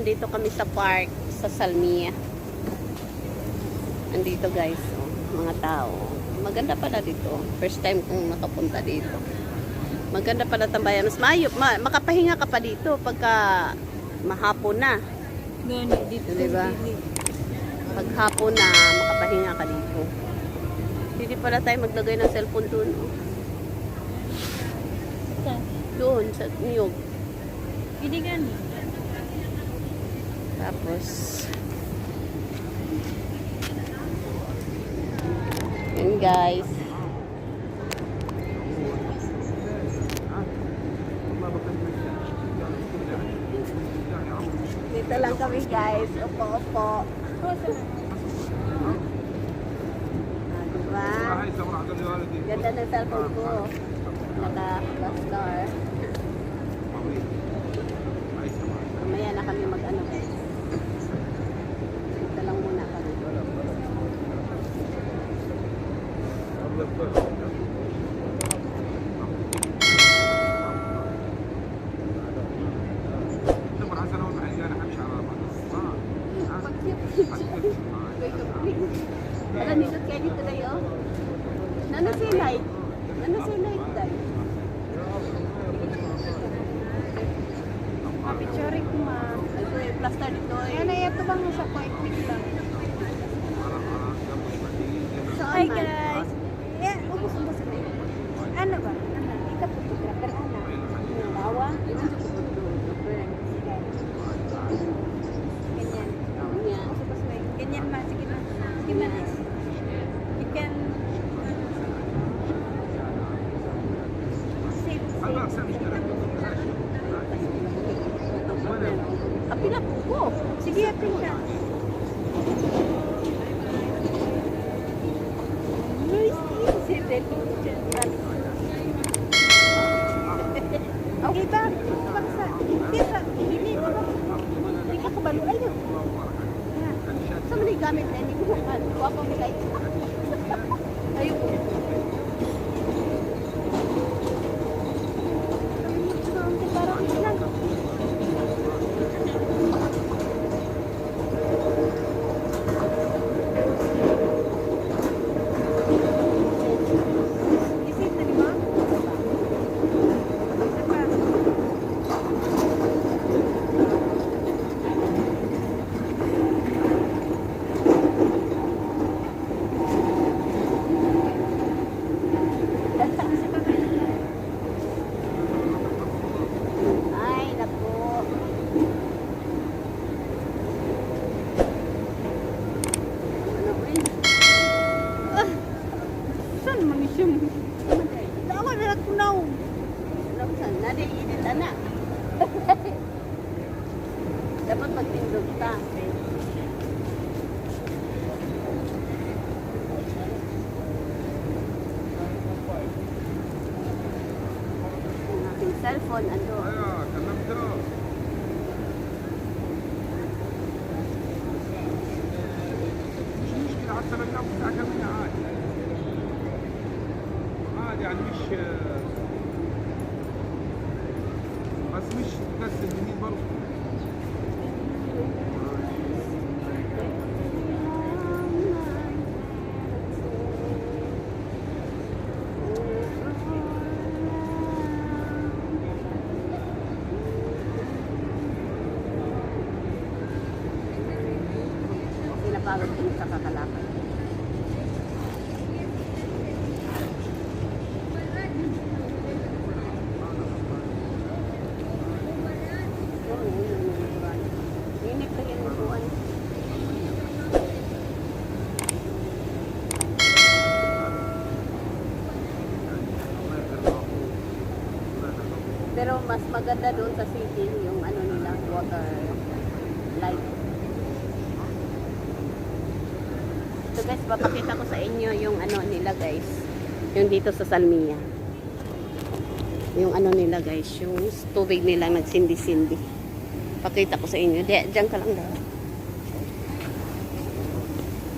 andito kami sa park sa Salmia. Andito guys, oh, mga tao. Maganda pala dito. First time kong nakapunta dito. Maganda pala tambayan. Mas maayop, ma makapahinga ka pa dito pagka mahapon na. Gani, dito. Diba? Pag hapon na, makapahinga ka dito. Hindi pala tayo maglagay ng cellphone doon. oh. Doon, sa niyog. Hindi gani. Tapos, yun guys. Dito lang kami guys. Opo, opo. Ah, diba? Ganda ng cellphone ko. Naka-star. Mamaya na kami mag-ano guys. Dito lang muna kami. Wala nilot kayo dito tayo. Nano si light? Nano si light tayo? Picturing ko ma. Ito yung plaster dito. Ano ito bang sa point lang? So, Hi guys! Eh, ubus ubus ko. Ano ba? Ano? Ikaw photographer ano? Bawa? Ganyan. Ganyan ma. Sige ma. Sige ma. You can... Save, save. Apila po ko. Sige, the picture. Okay ba? Bakit? Dapat mag-indog. Ang aking cellphone, ando. Ayan, kalam doon. حتى لو ناخذ ساعه كامله عادي عادي يعني مش Космический костюм Денис Барускин. Maganda doon sa city yung ano nila, water light. So guys, papakita ko sa inyo yung ano nila guys. Yung dito sa Salmia. Yung ano nila guys, yung tubig nila nagsindi-sindi. Pakita ko sa inyo. Di, diyan ka lang daw.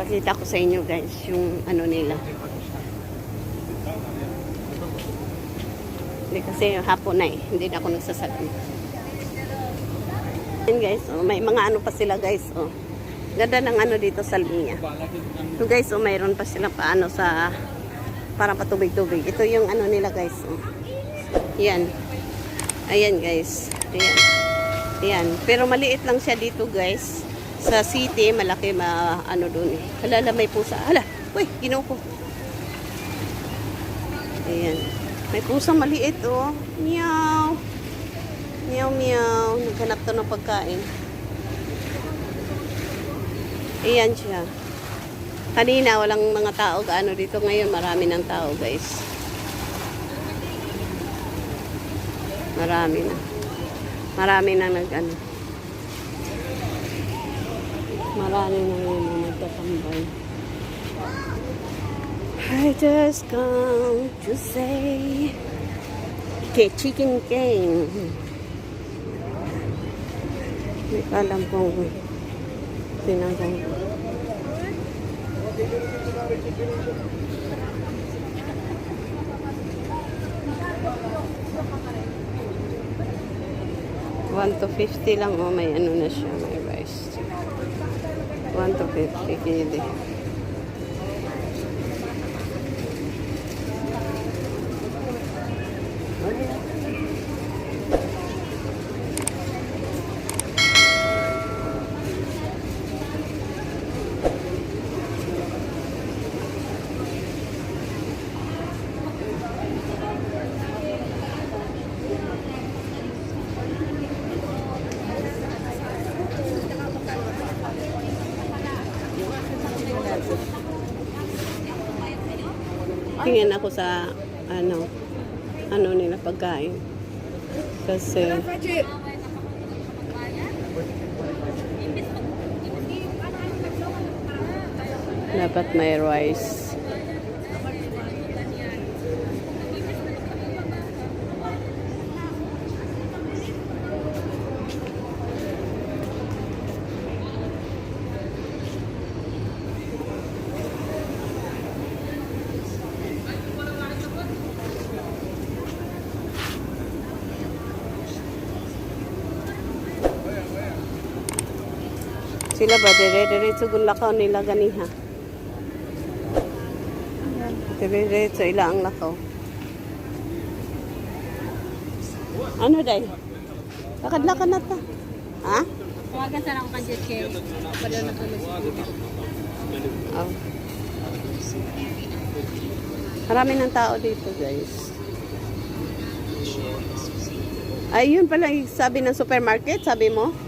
Pakita ko sa inyo guys, yung ano nila. Hindi kasi hapon na eh. Hindi na ako nagsasalita. Yan guys, oh, may mga ano pa sila guys. Oh. Ganda ng ano dito sa Almia. So guys, oh, mayroon pa sila paano sa parang patubig-tubig. Ito yung ano nila guys. Oh. Yan. Ayan guys. Ayan. Ayan. Pero maliit lang siya dito guys. Sa city, malaki ma ano doon eh. Halala may pusa. Hala, uy, ginaw ko. Ayan. May pusang maliit oh. Meow. Meow meow. Naghanap to ng pagkain. Ayan siya. Kanina walang mga tao gaano dito. Ngayon marami ng tao guys. Marami na. Marami na nag ano. Marami na ngayon na nagtatambay. I just come to say que chicken king. Hindi ko alam kung tinanggal ko. One to fifty lang oh, may ano na siya, may rice. One to fifty kili. Tingin ako sa ano ano nila pagkain. Kasi dapat may rice. Sila ba dire-diretso gulakaw nila ganiha? Dire-diretso ila ang lakaw. Ano day? Lakad-lakad na ta. Ha? Tawagan sana ako kang Jesse. Palo na tulog. Oh. Marami ng tao dito, guys. Ay, yun pala sabi ng supermarket, sabi mo?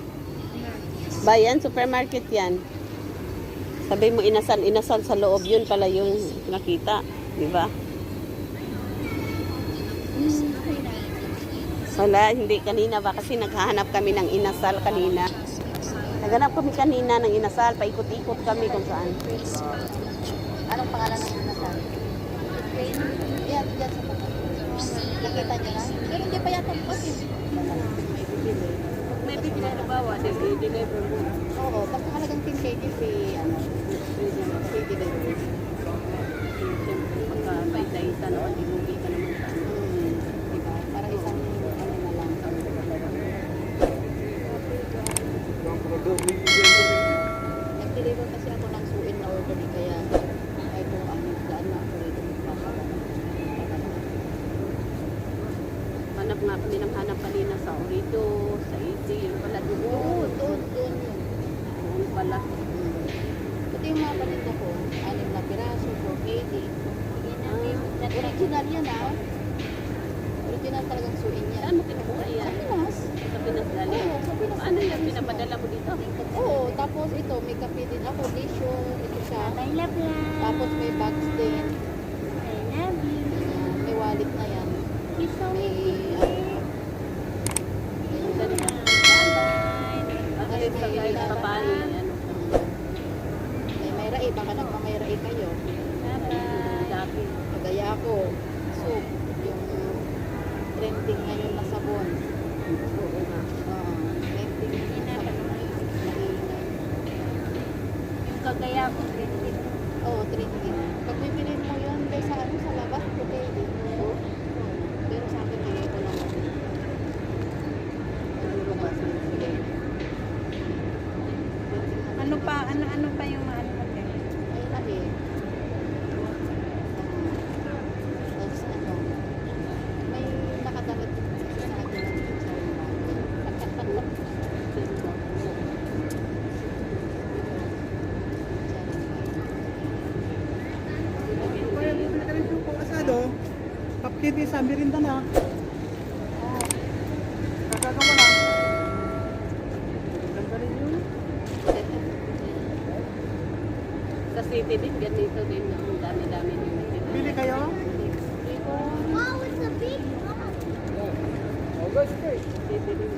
Bayan, supermarket yan. Sabi mo, inasal, inasal sa loob, yun pala yung nakita. Di ba? Wala, hindi kanina ba? Kasi naghahanap kami ng inasal kanina. Naghanap kami kanina ng inasal, paikot-ikot kami kung saan. Anong pangalan ng inasal? Yan sa tapat. Nakita niyo na? Pero hindi pa yata eh. I-deliver mo. Oo, pag halagang 10 kg free, ano, free delivery. Siyempre, pagka paisa-isa no, di lugi ka naman sa ano. Hmm, diba? Para isang ano na lang. Nag-deliver kasi ako ng suin na order eh, kaya ay kung ano, daan na ako rito magpapala. Hanap nga kami ng hanap kanina sa Orito, sa Easy, yun pala Oo, doon. doon, doon. Doon pala. Hmm. Ito yung mga paninda ko, anim na piraso, 4 kg. Original yan ah. Original talagang suin yan. Saan mo kinukuha Sa yan? Pinas. Sa Pinas galing? Oo, sa Pinas. Ano yan? Pinapadala mo dito? Oo, tapos ito, may kape din ako, tissue, ito siya. Tapos may bags Kaya ako treated. Oo, treated. Pag bibili mo yun, kay sa ano, sa labas, pwede. Oo. Pero sa akin, bigay ko lang. Ano pa, ano, ano pa yung ano? Sa merinda na. Kakagawa na. Ganda rin yun. Sa city din, ganito din. Ang dami-dami din. Bili kayo? Wow, it's a big City din.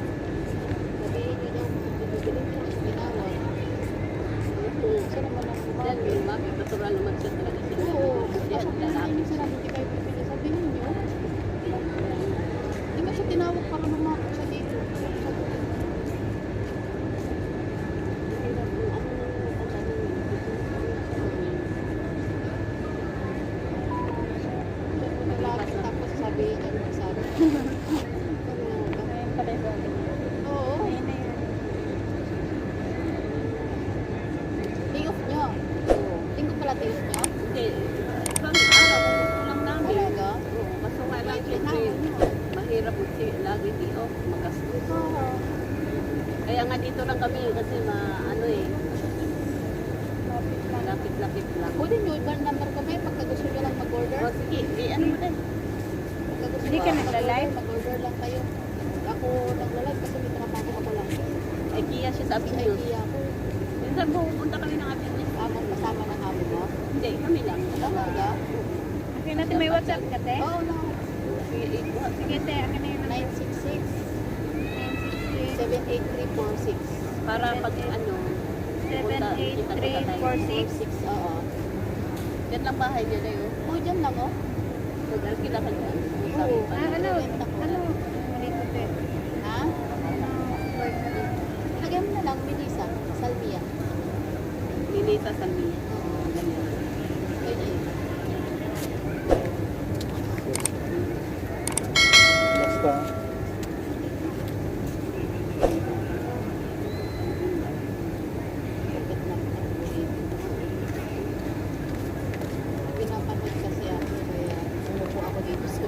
Sabihin niyo daw, bibili ko sa tinawag. Siya naman ang Yan, kumain. yung mami, natural naman siya talaga siya. Oo, Yan, sabi lalaki. niyo sila, hindi kayo bibili. Sabihin niyo. Di ba siya tinawag para lumakot siya dito? Naglakad tapos sabihin niya yung sabi. Ayun pala yung Oo. Ayun na yun. Day off niyo. Linggo pala day off niyo? Hindi, ibang araw, gusto lang namin. Talaga? Oo, kaso nga lang, siyempre, mahirap kasi lagi di off, magastos. Oo. Kaya nga dito lang kami kasi ma, ano eh, lapit-lapit lang. Pwede niyo iba number ko may pagka gusto niyo lang mag-order. O sige, di ano mo din. Pagka gusto Hindi ka nagla-live? Mag-order lang kayo. Ako nagla-live kasi may trabaho ako lang. Ay, kiya siya sabi Ay, niyo. idea ako. Minsan pupunta kami ng atin niya. Amang kasama ng amo mo. Hindi, kami lang. Talaga? Okay natin may WhatsApp ka, te? Oo na. Sige, te. Akin na yun. 966 78346. Para pag ano, pupunta, kita kita tayo. 78346. 6, oo. Yan lang bahay niya na yun. Oh, dyan lang oh. Mag-alkila ka dyan. Oo. Ah, ano? Ano? Mali ko, te. Ha? Ano? Lagyan mo na lang, Melissa. Salvia. Ninita sa niya. Oo. Ganyan. Pwede. Basta. Kapit lang ng ulit. Pinapanood kasi ako kaya umupo ako dito sa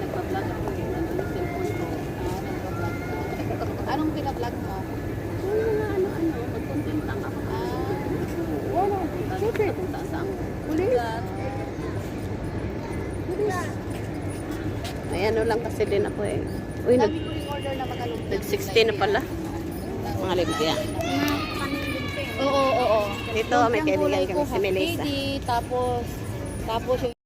Nagpa-vlog ako eh. Nandun yung cellphone ko. Ah, nagpa-vlog ka. Anong pinablog mo? Yung mga ano-ano, mag-content lang ako. Ah, Wala. Siyempre. Kung saan-saan. Pulis. May ano lang kasi din ako eh. Uy, nag, rin order na makalumpia. nag-16 na pala. Mga limpia. Oo, oo, oo. Dito, may kaibigan kami si Melissa. tapos, tapos yung